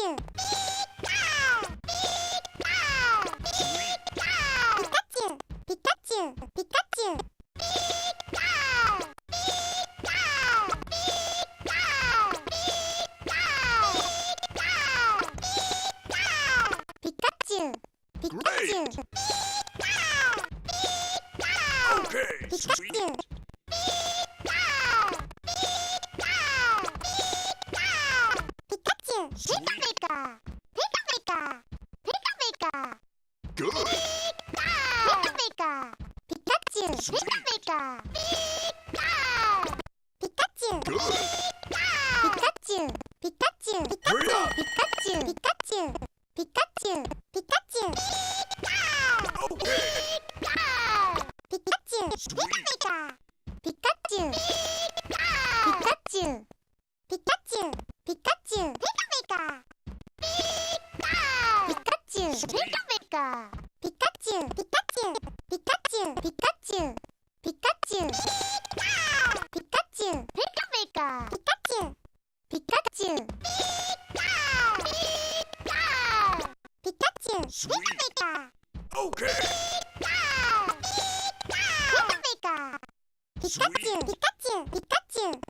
슈 피카! 피카! 피카! 피카츄! 피카츄! 피카츄! 뱅뱅뱅뱅 피카츄 피카츄 피카츄 피카츄 피카츄. 피카츄 뱅뱅뱅뱅 피카츄 피카츄 피카 피카츄 뱅뱅뱅뱅 오케이. 피카 피카 뱅뱅뱅뱅 피카츄 피카츄 피카츄. 그러니까.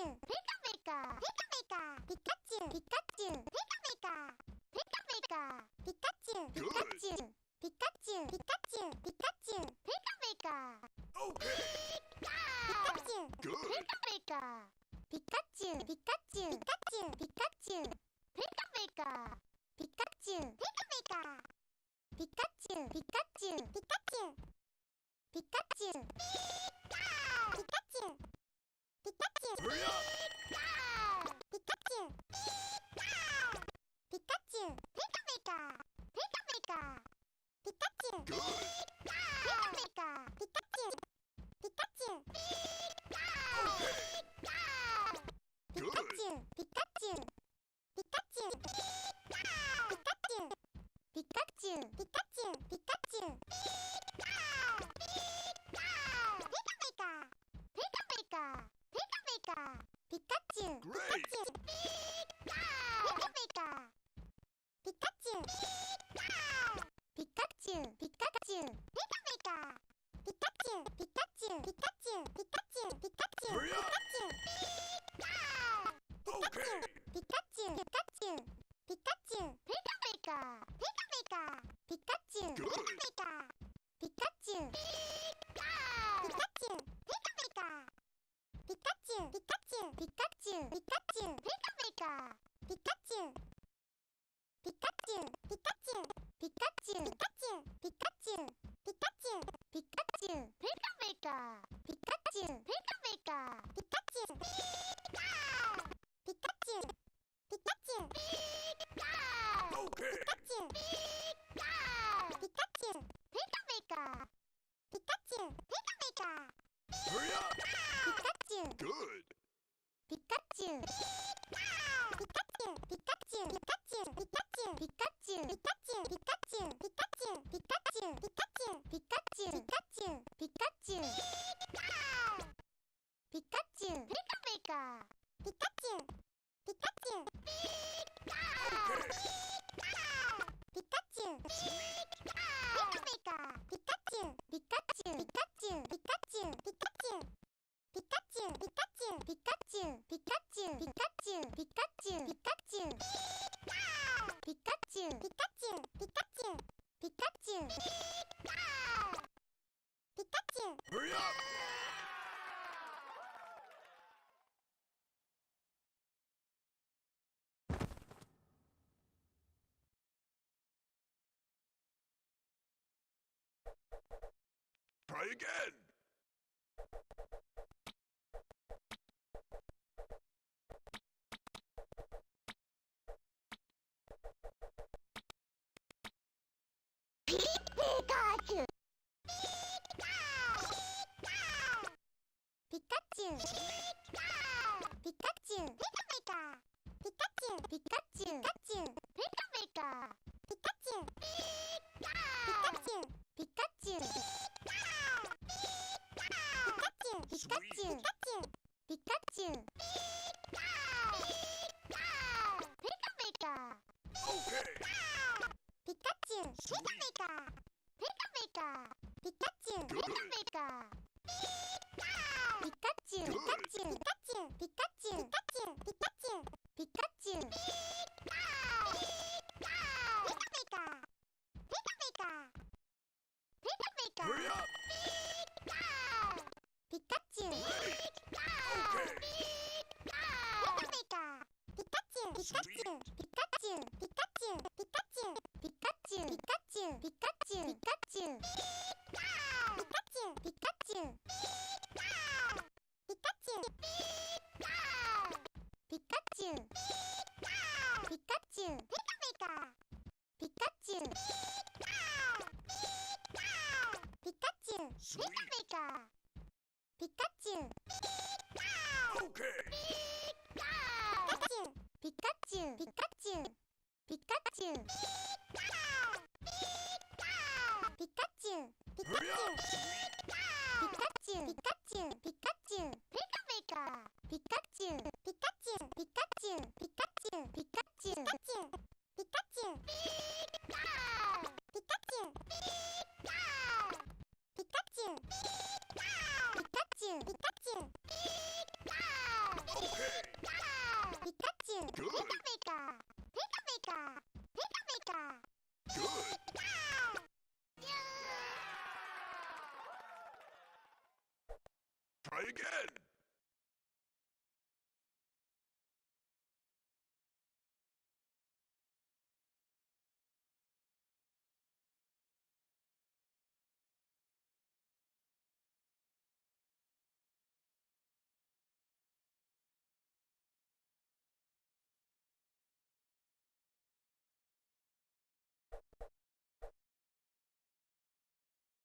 메이카 메이카 피카츄 피카츄 메이카 메이카 피카츄 피카츄 피카츄 피카츄 피카츄 피카 피카 피카츄 피카츄 피카츄 피카피카 피카츄 피카츄 피카츄 피카츄 피카츄 피카츄 피카 피카츄 피카츄 피카츄 피카피카 피카피카 피카츄 피카 피카츄 Good. 피카츄 피카츄 피카츄 피카츄 피카츄 피카츄 피카츄 피카츄 피카츄 피카츄 피카츄 피카츄 피카츄 피카츄 피카츄 피카츄 피카츄 피카츄 Pikachu, Pikachu, Pikachu, Pikachu. Pikachu. Hurry up! Try again! Cheers! 피카츄 피카츄 피카츄 피카츄 피카츄 피카츄 피카츄 피카츄 피카츄 피카츄 피카츄 피카츄 피카츄 피카 피카츄 피카츄 피카츄 피카츄 피카츄 피카츄 피카! 피카츄! 피카츄! 피카츄! 피카츄! 피카츄! 피카츄! 피카츄! 피카! try again.